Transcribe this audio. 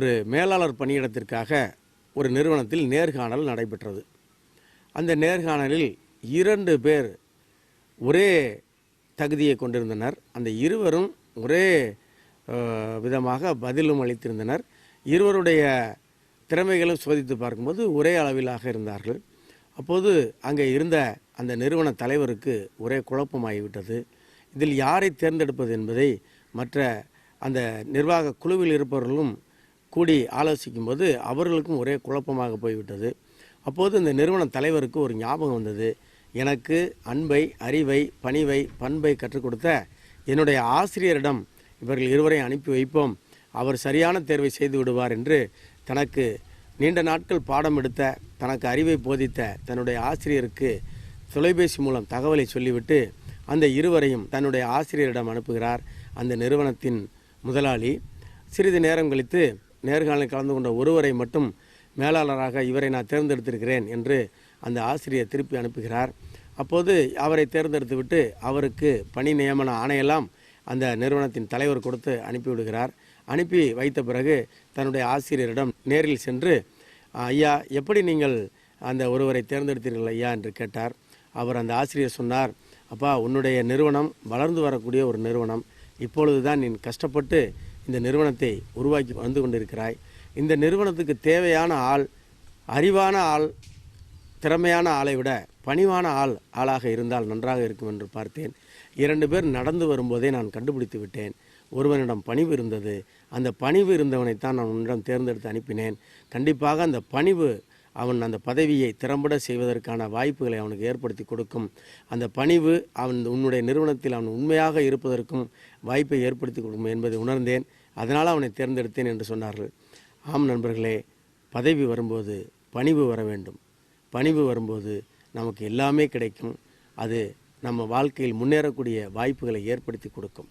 ஒரு மேலாளர் பணியிடத்திற்காக ஒரு நிறுவனத்தில் நேர்காணல் நடைபெற்றது. அந்த நேர்காணலில் இரண்டு பேர் ஒரே தகுதியை கொண்டிருந்தனர். அந்த இருவரும் ஒரே விதமாக பதிலும் அளித்திருந்தனர். இருவருடைய திறமைகளும் சோதித்து பார்க்கும்போது ஒரே அளவிலாக இருந்தார்கள். அப்போது அங்கே இருந்த அந்த நிறுவன தலைவருக்கு ஒரே குழப்பமாகிவிட்டது. இதில் யாரை தேர்ந்தெடுப்பது என்பதை மற்ற அந்த நிர்வாக குழுவில் இருப்பவர்களும் கூடி ஆலோசிக்கும்போது அவர்களுக்கும் ஒரே குழப்பமாக போய்விட்டது. அப்போது இந்த நிறுவன தலைவருக்கு ஒரு ஞாபகம் வந்தது. எனக்கு அன்பை அறிவை பணிவை பண்பை கற்றுக் கொடுத்த என்னுடைய ஆசிரியரிடம் இவர்கள் இருவரையும் அனுப்பி வைப்போம். அவர் சரியான தேர்வை செய்து விடுவார் என்று தனக்கு நீண்ட நாட்கள் பாடம் எடுத்த தனக்கு அறிவை போதித்த தன்னுடைய ஆசிரியருக்கு தொலைபேசி மூலம் தகவலை சொல்லிவிட்டு அந்த இருவரையும் தன்னுடைய ஆசிரியரிடம் அனுப்புகிறார். அந்த நிறுவனத்தின் முதலாளி சிறிது நேரம் கழித்து நேர்காணலில் கலந்து கொண்ட ஒருவரை மட்டும் மேலாளராக இவரை நான் தேர்ந்தெடுத்திருக்கிறேன் என்று அந்த ஆசிரியர் திருப்பி அனுப்புகிறார். அப்போது அவரை தேர்ந்தெடுத்து விட்டு அவருக்கு பணி நியமன ஆணையெல்லாம் அந்த நிறுவனத்தின் தலைவர் கொடுத்து அனுப்பிவிடுகிறார். அனுப்பி வைத்த பிறகு தன்னுடைய ஆசிரியரிடம் நேரில் சென்று ஐயா எப்படி நீங்கள் அந்த ஒருவரை தேர்ந்தெடுத்தீர்கள் ஐயா? என்று கேட்டார். அவர் அந்த ஆசிரியர் சொன்னார் அப்பா உன்னுடைய நிறுவனம் வளர்ந்து வரக்கூடிய ஒரு நிறுவனம். இப்பொழுது தான் நீ கஷ்டப்பட்டு இந்த நிறுவனத்தை உருவாக்கி வந்து கொண்டிருக்கிறாய். இந்த நிறுவனத்துக்கு தேவையான ஆள் அறிவான ஆள் திறமையான ஆளை விட பணிவான ஆள் ஆளாக இருந்தால் நன்றாக இருக்கும் என்று பார்த்தேன். இரண்டு பேர் நடந்து வரும்போதே நான் கண்டுபிடித்து விட்டேன். ஒருவனிடம் பணிவு இருந்தது. அந்த பணிவு இருந்தவனைத்தான் நான் உன்னிடம் தேர்ந்தெடுத்து அனுப்பினேன். கண்டிப்பாக அந்த பணிவு அவன் அந்த பதவியை திறம்பட செய்வதற்கான வாய்ப்புகளை அவனுக்கு ஏற்படுத்தி கொடுக்கும். அந்த பணிவு அவன் உன்னுடைய நிறுவனத்தில் அவன் உண்மையாக இருப்பதற்கும் வாய்ப்பை ஏற்படுத்தி கொடுக்கும் என்பதை உணர்ந்தேன். அதனால் அவனை தேர்ந்தெடுத்தேன் என்று சொன்னார்கள். ஆம் நண்பர்களே பதவி வரும்போது பணிவு வர வேண்டும். பணிவு வரும்போது நமக்கு எல்லாமே கிடைக்கும். அது நம்ம வாழ்க்கையில் முன்னேறக்கூடிய வாய்ப்புகளை ஏற்படுத்தி கொடுக்கும்.